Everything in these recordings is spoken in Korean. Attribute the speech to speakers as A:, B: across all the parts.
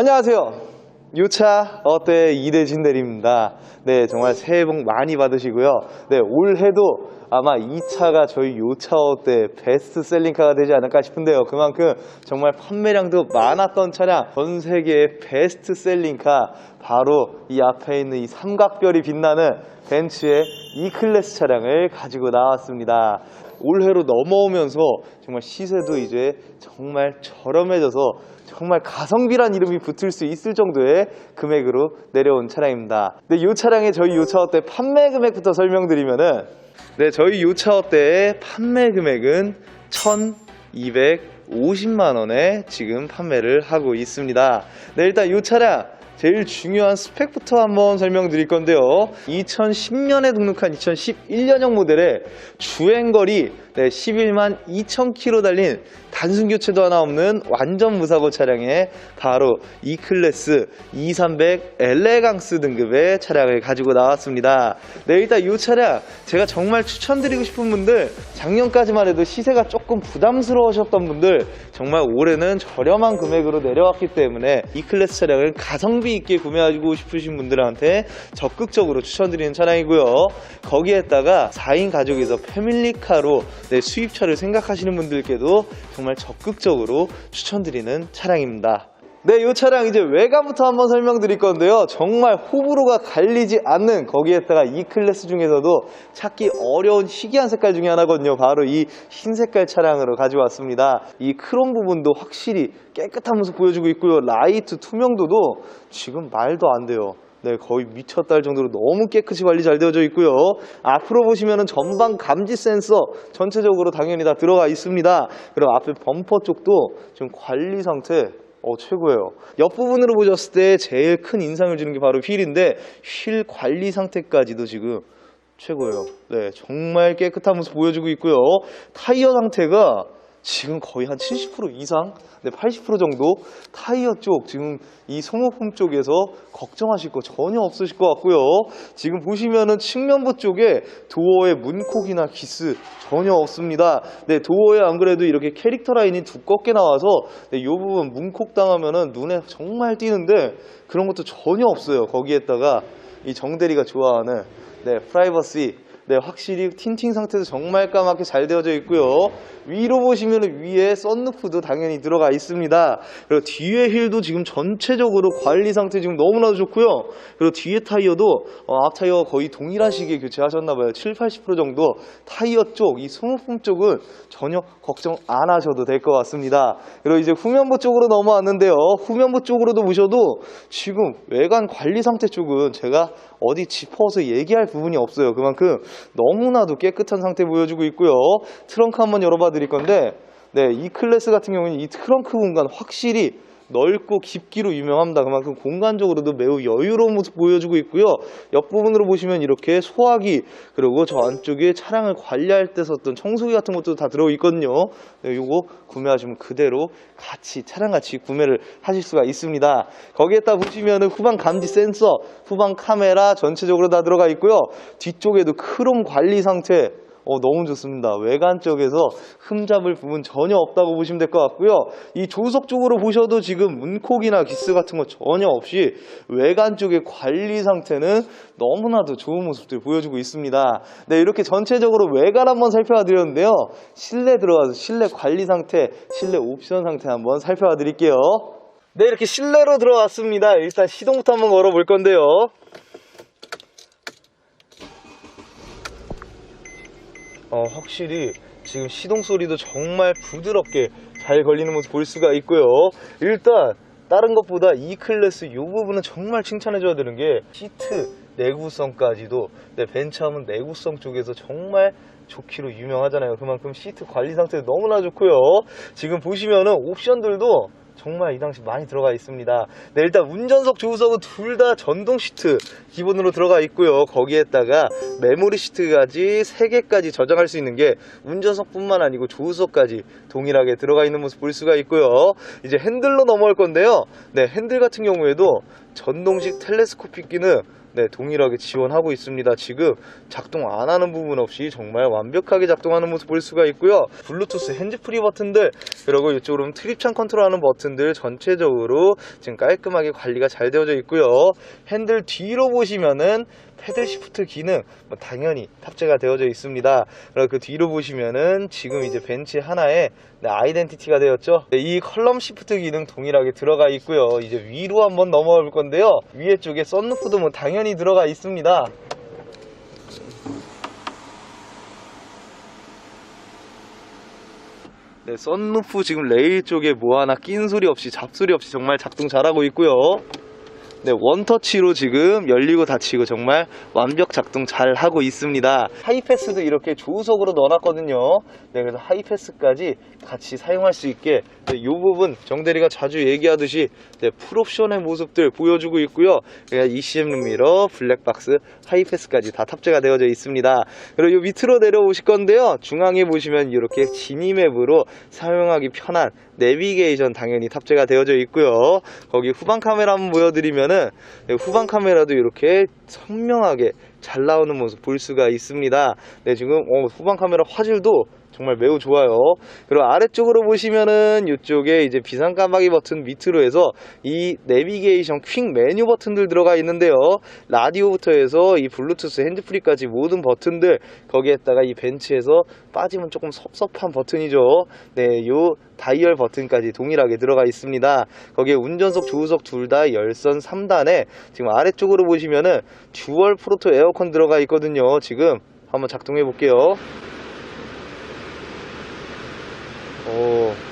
A: 안녕하세요. 요차 어때 이대진 대리입니다. 네, 정말 새해 복 많이 받으시고요. 네, 올해도 아마 이 차가 저희 요차 어때 베스트셀링카가 되지 않을까 싶은데요. 그만큼 정말 판매량도 많았던 차량, 전 세계의 베스트셀링카 바로 이 앞에 있는 이 삼각별이 빛나는 벤츠의 E클래스 차량을 가지고 나왔습니다. 올해로 넘어오면서 정말 시세도 이제 정말 저렴해져서 정말 가성비란 이름이 붙을 수 있을 정도의 금액으로 내려온 차량입니다. 네, 이 차량의 저희 요차 어때 판매 금액부터 설명드리면은 네, 저희 요차 어때의 판매 금액은 1,250만 원에 지금 판매를 하고 있습니다. 네, 일단 이 차량 제일 중요한 스펙부터 한번 설명드릴 건데요. 2010년에 등록한 2011년형 모델의 주행거리 네, 11만 2천 킬로 달린 단순 교체도 하나 없는 완전 무사고 차량에 바로 E클래스 2300 엘레강스 등급의 차량을 가지고 나왔습니다. 네, 일단 이 차량 제가 정말 추천드리고 싶은 분들 작년까지만 해도 시세가 조금 부담스러우셨던 분들 정말 올해는 저렴한 금액으로 내려왔기 때문에 E클래스 차량을 가성비 있게 구매하고 싶으신 분들한테 적극적으로 추천드리는 차량이고요. 거기에다가 4인 가족에서 패밀리카로 네, 수입차를 생각하시는 분들께도 정말 적극적으로 추천드리는 차량입니다. 네, 이 차량 이제 외관부터 한번 설명드릴 건데요. 정말 호불호가 갈리지 않는 거기에다가 이 클래스 중에서도 찾기 어려운 희귀한 색깔 중에 하나거든요. 바로 이 흰 색깔 차량으로 가져왔습니다. 이 크롬 부분도 확실히 깨끗한 모습 보여주고 있고요. 라이트 투명도도 지금 말도 안 돼요. 네, 거의 미쳤다 할 정도로 너무 깨끗이 관리 잘 되어져 있고요. 앞으로 보시면 은 전방 감지 센서 전체적으로 당연히 다 들어가 있습니다. 그리고 앞에 범퍼 쪽도 지금 관리 상태 어, 최고예요. 옆부분으로 보셨을 때 제일 큰 인상을 주는 게 바로 휠인데 휠 관리 상태까지도 지금 최고예요. 네, 정말 깨끗한 모습 보여주고 있고요. 타이어 상태가 지금 거의 한 70% 이상, 네, 80% 정도 타이어 쪽 지금 이 소모품 쪽에서 걱정하실 거 전혀 없으실 것 같고요. 지금 보시면은 측면부 쪽에 도어에 문콕이나 기스 전혀 없습니다. 네, 도어에 안 그래도 이렇게 캐릭터 라인이 두껍게 나와서 네, 이 부분 문콕 당하면은 눈에 정말 띄는데 그런 것도 전혀 없어요. 거기에다가 이 정대리가 좋아하는 네, 프라이버시 네, 확실히 틴팅 상태도 정말 까맣게 잘 되어져 있고요. 위로 보시면 위에 썬루프도 당연히 들어가 있습니다. 그리고 뒤에 휠도 지금 전체적으로 관리 상태 지금 너무나도 좋고요. 그리고 뒤에 타이어도 어, 앞 타이어 거의 동일한 시기에 교체하셨나 봐요. 7, 80% 정도 타이어 쪽, 이 소모품 쪽은 전혀 걱정 안 하셔도 될 것 같습니다. 그리고 이제 후면부 쪽으로 넘어왔는데요. 후면부 쪽으로도 보셔도 지금 외관 관리 상태 쪽은 제가 어디 짚어서 얘기할 부분이 없어요. 그만큼 너무나도 깨끗한 상태 보여주고 있고요. 트렁크 한번 열어봐 드릴 건데, 네, 이 클래스 같은 경우는 이 트렁크 공간 확실히 넓고 깊기로 유명합니다. 그만큼 공간적으로도 매우 여유로운 모습 보여주고 있고요. 옆부분으로 보시면 이렇게 소화기 그리고 저 안쪽에 차량을 관리할 때 썼던 청소기 같은 것도 다 들어있거든요. 네, 요거 구매하시면 그대로 같이 차량 같이 구매를 하실 수가 있습니다. 거기에다 보시면은 후방 감지 센서, 후방 카메라 전체적으로 다 들어가 있고요. 뒤쪽에도 크롬 관리 상태 어, 너무 좋습니다. 외관 쪽에서 흠잡을 부분 전혀 없다고 보시면 될 것 같고요. 이 조수석 쪽으로 보셔도 지금 문콕이나 기스 같은 거 전혀 없이 외관 쪽의 관리 상태는 너무나도 좋은 모습들 보여주고 있습니다. 네, 이렇게 전체적으로 외관 한번 살펴봐 드렸는데요. 실내 들어가서 실내 관리 상태, 실내 옵션 상태 한번 살펴봐 드릴게요. 네, 이렇게 실내로 들어왔습니다. 일단 시동부터 한번 걸어 볼 건데요. 어, 확실히 지금 시동 소리도 정말 부드럽게 잘 걸리는 모습 볼 수가 있고요. 일단 다른 것보다 이 클래스 이 부분은 정말 칭찬해 줘야 되는 게 시트 내구성까지도 네, 벤츠하면 내구성 쪽에서 정말 좋기로 유명하잖아요. 그만큼 시트 관리 상태도 너무나 좋고요. 지금 보시면은 옵션들도 정말 이 당시 많이 들어가 있습니다. 네, 일단 운전석, 조수석은 둘 다 전동 시트 기본으로 들어가 있고요. 거기에다가 메모리 시트까지 3개까지 저장할 수 있는 게 운전석 뿐만 아니고 조수석까지 동일하게 들어가 있는 모습 볼 수가 있고요. 이제 핸들로 넘어갈 건데요. 네, 핸들 같은 경우에도 전동식 텔레스코픽 기능 네, 동일하게 지원하고 있습니다. 지금 작동 안 하는 부분 없이 정말 완벽하게 작동하는 모습 볼 수가 있고요. 블루투스 핸즈프리 버튼들, 그리고 이쪽으로는 트립창 컨트롤하는 버튼들 전체적으로 지금 깔끔하게 관리가 잘 되어져 있고요. 핸들 뒤로 보시면은 패들 시프트 기능 뭐 당연히 탑재가 되어져 있습니다. 그리고 그 뒤로 보시면은 지금 이제 벤치 하나에 네, 아이덴티티가 되었죠. 네, 이 컬럼 시프트 기능 동일하게 들어가 있고요. 이제 위로 한번 넘어가 볼 건데요. 위에 쪽에 썬루프도 뭐 당연히 들어가 있습니다. 네, 썬루프 지금 레일 쪽에 뭐 하나 낀 소리 없이 잡소리 없이 정말 작동 잘하고 있고요. 네, 원터치로 지금 열리고 닫히고 정말 완벽 작동 잘 하고 있습니다. 하이패스도 이렇게 조수석으로 넣어놨거든요. 네, 그래서 하이패스까지 같이 사용할 수 있게 네, 이 부분 정대리가 자주 얘기하듯이 네, 풀옵션의 모습들 보여주고 있고요. ECM 룸미러, 블랙박스, 하이패스까지 다 탑재가 되어져 있습니다. 그리고 이 밑으로 내려오실 건데요. 중앙에 보시면 이렇게 지니맵으로 사용하기 편한 내비게이션 당연히 탑재가 되어져 있고요. 거기 후방 카메라 한번 보여드리면은 네, 후방 카메라도 이렇게 선명하게 잘 나오는 모습 볼 수가 있습니다. 네, 지금 어, 후방 카메라 화질도 정말 매우 좋아요. 그리고 아래쪽으로 보시면은 이쪽에 이제 비상 깜빡이 버튼 밑으로 해서 이 내비게이션 퀵 메뉴 버튼들 들어가 있는데요. 라디오부터 해서 이 블루투스 핸드프리까지 모든 버튼들 거기에다가 이 벤츠에서 빠지면 조금 섭섭한 버튼이죠. 네, 요 다이얼 버튼까지 동일하게 들어가 있습니다. 거기에 운전석, 조수석 둘 다 열선 3단에 지금 아래쪽으로 보시면은 듀얼 프로토 에어컨 들어가 있거든요. 지금 한번 작동해 볼게요. 오.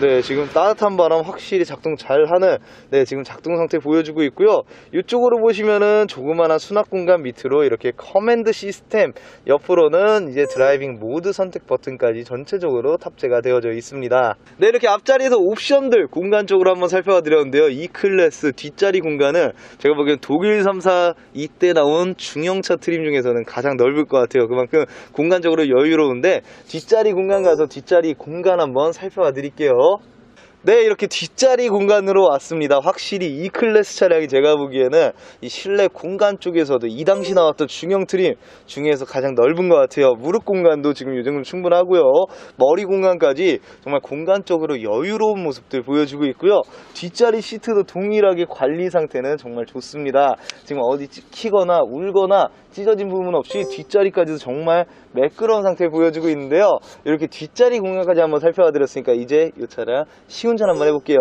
A: 네, 지금 따뜻한 바람 확실히 작동 잘 하는, 네, 지금 작동 상태 보여주고 있고요. 이쪽으로 보시면은 조그마한 수납 공간 밑으로 이렇게 커맨드 시스템, 옆으로는 이제 드라이빙 모드 선택 버튼까지 전체적으로 탑재가 되어져 있습니다. 네, 이렇게 앞자리에서 옵션들 공간 쪽으로 한번 살펴봐 드렸는데요. 이 클래스 뒷자리 공간은 제가 보기엔 독일 3사 이때 나온 중형차 트림 중에서는 가장 넓을 것 같아요. 그만큼 공간적으로 여유로운데 뒷자리 공간 가서 뒷자리 공간 한번 살펴봐 드릴게요. people 네, 이렇게 뒷자리 공간으로 왔습니다. 확실히 이 클래스 차량이 제가 보기에는 이 실내 공간 쪽에서도 이 당시 나왔던 중형 트림 중에서 가장 넓은 것 같아요. 무릎 공간도 지금 이 정도 충분하고요. 머리 공간까지 정말 공간적으로 여유로운 모습들 보여주고 있고요. 뒷자리 시트도 동일하게 관리 상태는 정말 좋습니다. 지금 어디 찍히거나 울거나 찢어진 부분 없이 뒷자리까지도 정말 매끄러운 상태 보여주고 있는데요. 이렇게 뒷자리 공간까지 한번 살펴봐 드렸으니까 이제 이 차량 시운 전 한번 해볼게요.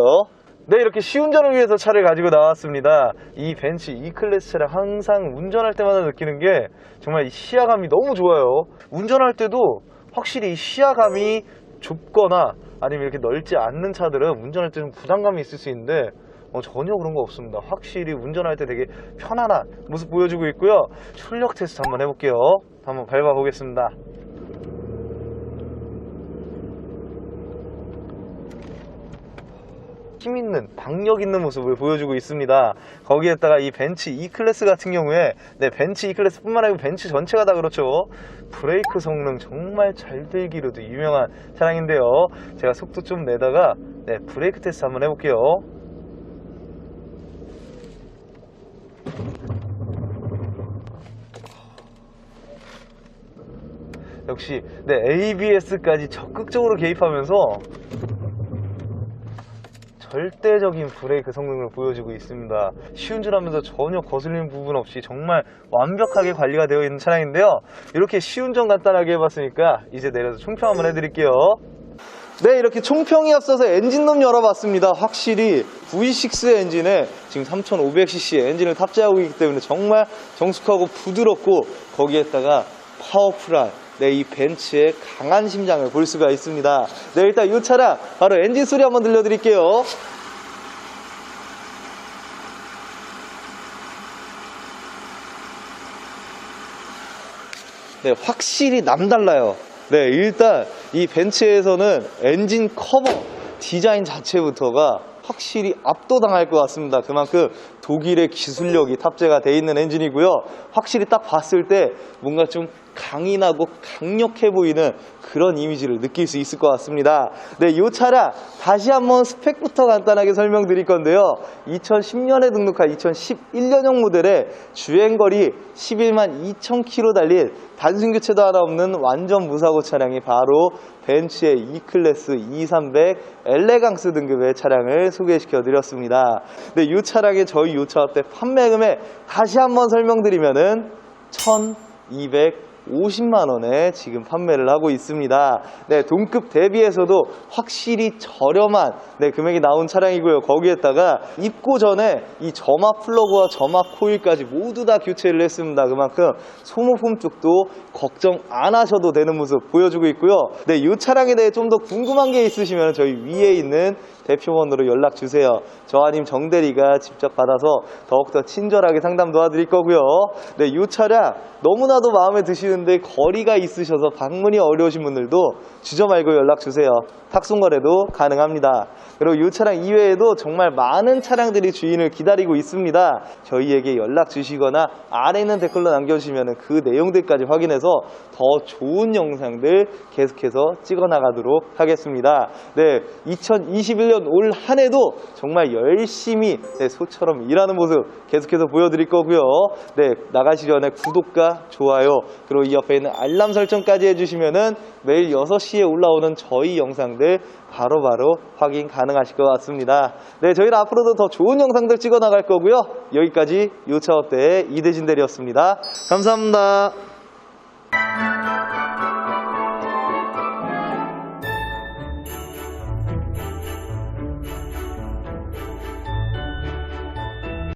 A: 네, 이렇게 시운전을 위해서 차를 가지고 나왔습니다. 이 벤츠 E 클래스 차량 항상 운전할 때마다 느끼는 게 정말 이 시야감이 너무 좋아요. 운전할 때도 확실히 이 시야감이 좁거나 아니면 이렇게 넓지 않는 차들은 운전할 때 좀 부담감이 있을 수 있는데 어, 전혀 그런 거 없습니다. 확실히 운전할 때 되게 편안한 모습 보여주고 있고요. 출력 테스트 한번 해볼게요. 한번 밟아 보겠습니다. 힘 있는 박력 있는 모습을 보여주고 있습니다. 거기에다가 이 벤츠 E 클래스 같은 경우에 네 벤츠 E 클래스 뿐만 아니고 벤츠 전체가 다 그렇죠. 브레이크 성능 정말 잘 들기로도 유명한 차량인데요. 제가 속도 좀 내다가 네 브레이크 테스트 한번 해볼게요. 역시 네 ABS까지 적극적으로 개입하면서 절대적인 브레이크 성능을 보여주고 있습니다. 시운전하면서 전혀 거슬리는 부분 없이 정말 완벽하게 관리가 되어 있는 차량인데요. 이렇게 시운전 간단하게 해봤으니까 이제 내려서 총평 한번 해드릴게요. 네, 이렇게 총평이 앞서서 엔진룸 열어봤습니다. 확실히 V6 엔진에 지금 3500cc의 엔진을 탑재하고 있기 때문에 정말 정숙하고 부드럽고 거기에다가 파워풀한 네, 이 벤츠의 강한 심장을 볼 수가 있습니다. 네, 일단 이 차량 바로 엔진 소리 한번 들려드릴게요. 네, 확실히 남달라요. 네, 일단 이 벤츠에서는 엔진 커버 디자인 자체부터가 확실히 압도당할 것 같습니다. 그만큼 독일의 기술력이 탑재가 돼 있는 엔진이고요. 확실히 딱 봤을 때 뭔가 좀 강인하고 강력해 보이는 그런 이미지를 느낄 수 있을 것 같습니다. 네, 이 차량 다시 한번 스펙부터 간단하게 설명드릴 건데요. 2010년에 등록한 2011년형 모델의 주행거리 11만 2천 킬로 달린 단순 교체도 하나 없는 완전 무사고 차량이 바로 벤츠의 E클래스 2300 엘레강스 등급의 차량을 소개시켜 드렸습니다. 네, 이 차량의 저희 요차업대 판매 금액 다시 한번 설명드리면은 1250만 원에 지금 판매를 하고 있습니다. 네, 동급 대비해서도 확실히 저렴한 네, 금액이 나온 차량이고요. 거기에다가 입고 전에 이 점화 플러그와 점화 코일까지 모두 다 교체를 했습니다. 그만큼 소모품 쪽도 걱정 안 하셔도 되는 모습 보여주고 있고요. 네, 이 차량에 대해 좀 더 궁금한 게 있으시면 저희 위에 있는 대표번호로 연락 주세요. 저 아님 정대리가 직접 받아서 더욱더 친절하게 상담 도와드릴 거고요. 네, 이 차량 너무나도 마음에 드시는 데 거리가 있으셔서 방문이 어려우신 분들도 주저 말고 연락 주세요. 탁송 거래도 가능합니다. 그리고 이 차량 이외에도 정말 많은 차량들이 주인을 기다리고 있습니다. 저희에게 연락 주시거나 아래 있는 댓글로 남겨주시면 그 내용들까지 확인해서 더 좋은 영상들 계속해서 찍어 나가도록 하겠습니다. 네, 2021년 올 한 해도 정말 열심히 네, 소처럼 일하는 모습 계속해서 보여드릴 거고요. 네, 나가시 전에 구독과 좋아요 그리고 이 옆에 있는 알람 설정까지 해주시면은 매일 6시에 올라오는 저희 영상들 바로 바로 확인 가능하실 것 같습니다. 네, 저희는 앞으로도 더 좋은 영상들 찍어 나갈 거고요. 여기까지 요차업대의 이대진 대리였습니다. 감사합니다.